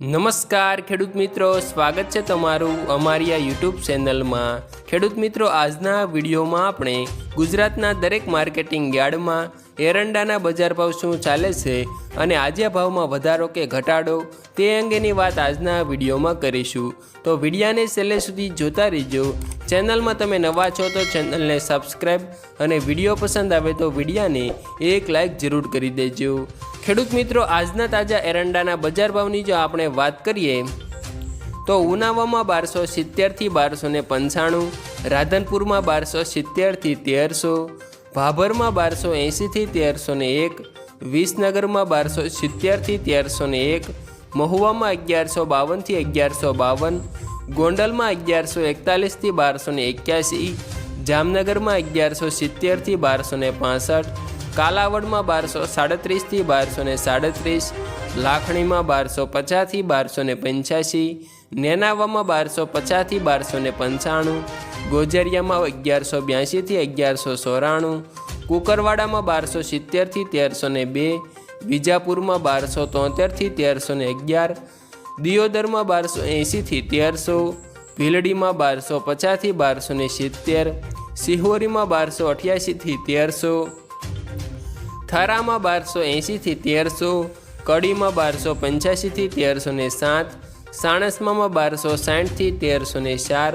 નમસ્કાર, ખેડૂત મિત્રો. સ્વાગત છે તમારું અમારી આ યુટ્યુબ ચેનલમાં. ખેડૂત મિત્રો, આજના વિડીયોમાં આપણે ગુજરાતના દરેક માર્કેટિંગ યાર્ડમાં એરંડાના બજાર ભાવ શું ચાલે છે અને આજે ભાવમાં વધારો કે ઘટાડો તે અંગેની વાત આજના વિડીયોમાં કરીશું. તો વિડીયાને છેલ્લે સુધી જોતા રહેજો. ચેનલમાં તમે નવા છો તો ચેનલને સબસ્ક્રાઈબ અને વીડિયો પસંદ આવે તો વિડીયાને એક લાઇક જરૂર કરી દેજો. ખેડૂત મિત્રો, આજના તાજા એરંડાના બજાર ભાવની જો આપણે વાત કરીએ, તો ઉનાવામાં બારસો સિત્તેરથી બારસો ને પંચાણું રાધનપુરમાં બારસો સિત્તેરથી તેરસો, ભાભરમાં બારસો એંશીથી તેરસો ને એક, વિસનગરમાં બારસો સિત્તેરથી તેરસો ને એક, મહુવામાં અગિયારસો બાવનથી અગિયારસો બાવન, ગોંડલમાં અગિયારસો એકતાલીસથી બારસો ને એક્યાસી, જામનગરમાં અગિયારસો સિત્તેરથી બારસો ને પાસઠ, કાલાવડમાં બારસો સાડત્રીસથી બારસો ને સાડત્રીસ લાખણીમાં બારસો પચાસથી બારસો ને પંચ્યાસી, નેનાવામાં બારસો પચાસથી બારસો ને પંચાણું, ગોજરિયામાં અગિયારસો બ્યાસીથી અગિયારસો ચોરાણું કુકરવાડામાં બારસો સિત્તેરથી તેરસો ને બે, વિજાપુરમાં બારસો તોતેરથી તેરસો ને અગિયાર, દિયોદરમાં બારસો એંશીથી તેરસો, ભીલડીમાં બારસો પચાસથી બારસો ને સિત્તેર, સિહોરીમાં બારસો અઠ્યાસીથી તેરસો, થરામાં બારસો એંશીથી તેરસો કડીમાં બારસો પંચ્યાસીથી તેરસો ને સાત સાણસમામાં બારસો સાઠથી તેરસો ને ચાર,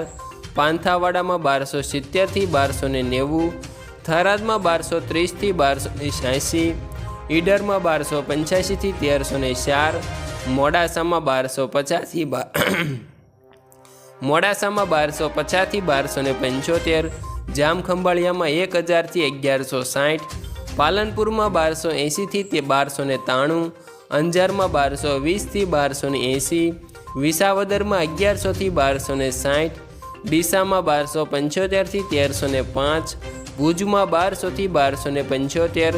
પાંથાવાડામાં બારસો સિત્તેરથી બારસો ને નેવું, થરાદમાં બારસો ત્રીસથી બારસો ને છ્યાસી, ઈડરમાં બારસો પંચ્યાસીથી તેરસો ને ચાર, મોડાસામાં બારસો પચાસથી મોડાસામાં બારસો પચાસથી બારસો ને પંચોતેર, જામખંભાળિયામાં એક હજારથી અગિયારસો સાઠ, પાલનપુરમાં બારસો એંશીથી તે બારસો ને ત્રાણું અંજારમાં બારસો વીસથી બારસો ને એંસી, વિસાવદરમાં અગિયારસોથી બારસો ને સાઠ, ડીસામાં બારસો પંચોતેરથી તેરસો ને પાંચ, ભુજમાં બારસોથી બારસો ને પંચોતેર,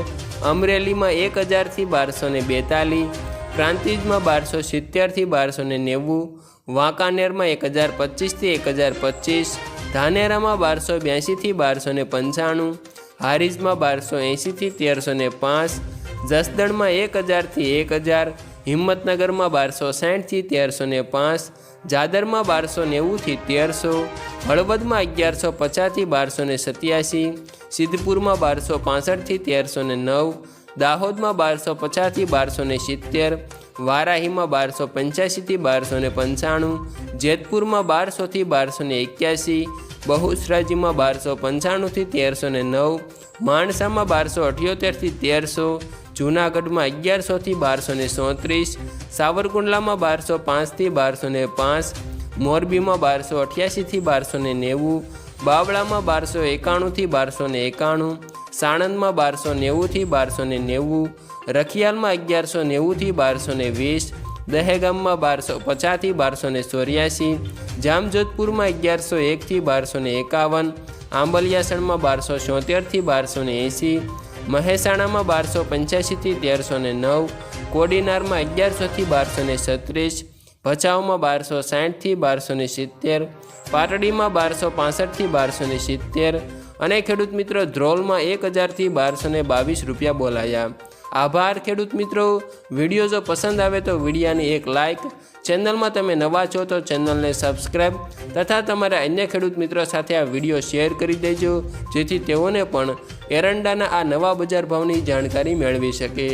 અમરેલીમાં એક હજારથી બારસો ને બેતાલીસ, પ્રાંતિજમાં બારસો સિત્તેરથી બારસો ને નેવું, વાંકાનેરમાં એક હજાર પચીસથી એક હજાર પચીસ, ધાનેરામાં બારસો બ્યાસીથી બારસો ને પંચાણું, હારીજમાં બારસો એંશીથી તેરસો ને પાંચ જસદણમાં એક હજારથી એક હજાર, હિંમતનગરમાં બારસો સાઠથી તેરસો ને પાંચ, જાદરમાં બારસો નેવુંથી તેરસો, હળવદમાં અગિયારસો પચાસથી બારસો ને સત્યાસી, સિદ્ધપુરમાં બારસો પાસઠથી તેરસો ને નવ, દાહોદમાં બારસો પચાસથી બારસો ને સિત્તેર, વારાહીમાં બારસો પંચ્યાસીથી બારસો ને પંચાણું, જેતપુરમાં બારસોથી બારસો ને એક્યાસી, બહુસરાજીમાં બારસો પંચાણુંથી તેરસો ને નવ, માણસામાં બારસો અઠ્યોતેરથી તેરસો જૂનાગઢમાં અગિયારસોથી બારસો ને ચોત્રીસ સાવરકુંડલામાં બારસો પાંચથી બારસો ને પાંચ, મોરબીમાં બારસો અઠ્યાસીથી બારસો ને નેવું, બાવળામાં બારસો એકાણુંથી બારસો ને એકાણું, સાણંદમાં બારસો નેવુંથી બારસો ને નેવું, રખિયાલમાં અગિયારસો નેવુંથી બારસો ને વીસ, દહેગામમાં બારસો પચાસથી બારસો ને ચોર્યાસી, જામજોધપુરમાં અગિયારસો એકથી બારસો ને એકાવન, આંબલિયાસણમાં બારસો છોતેરથી બારસો ને એંસી મહેસાણામાં બારસો પંચ્યાસીથી તેરસો ને નવ, કોડીનારમાં અગિયારસોથી બારસો ને છત્રીસ, ભચાઉમાં બારસો સાઠથી બારસો ને સિત્તેર, પાટડીમાં બારસો પાસઠથી બારસો ને સિત્તેર અને ખેડૂત મિત્રો ધ્રોલમાં એક હજારથી બારસો ને બાવીસ રૂપિયા બોલાયા. આભાર, ખેડૂત મિત્રો. વીડિયો જો પસંદ આવે તો વિડીયાની એક લાઇક ચેનલમાં તમે નવા છો તો ચેનલને સબસ્ક્રાઈબ તથા તમારા અન્ય ખેડૂત મિત્રો સાથે આ વીડિયો શેર કરી દેજો, જેથી તેઓને પણ એરંડાના આ નવા બજાર ભાવની જાણકારી મેળવી શકે.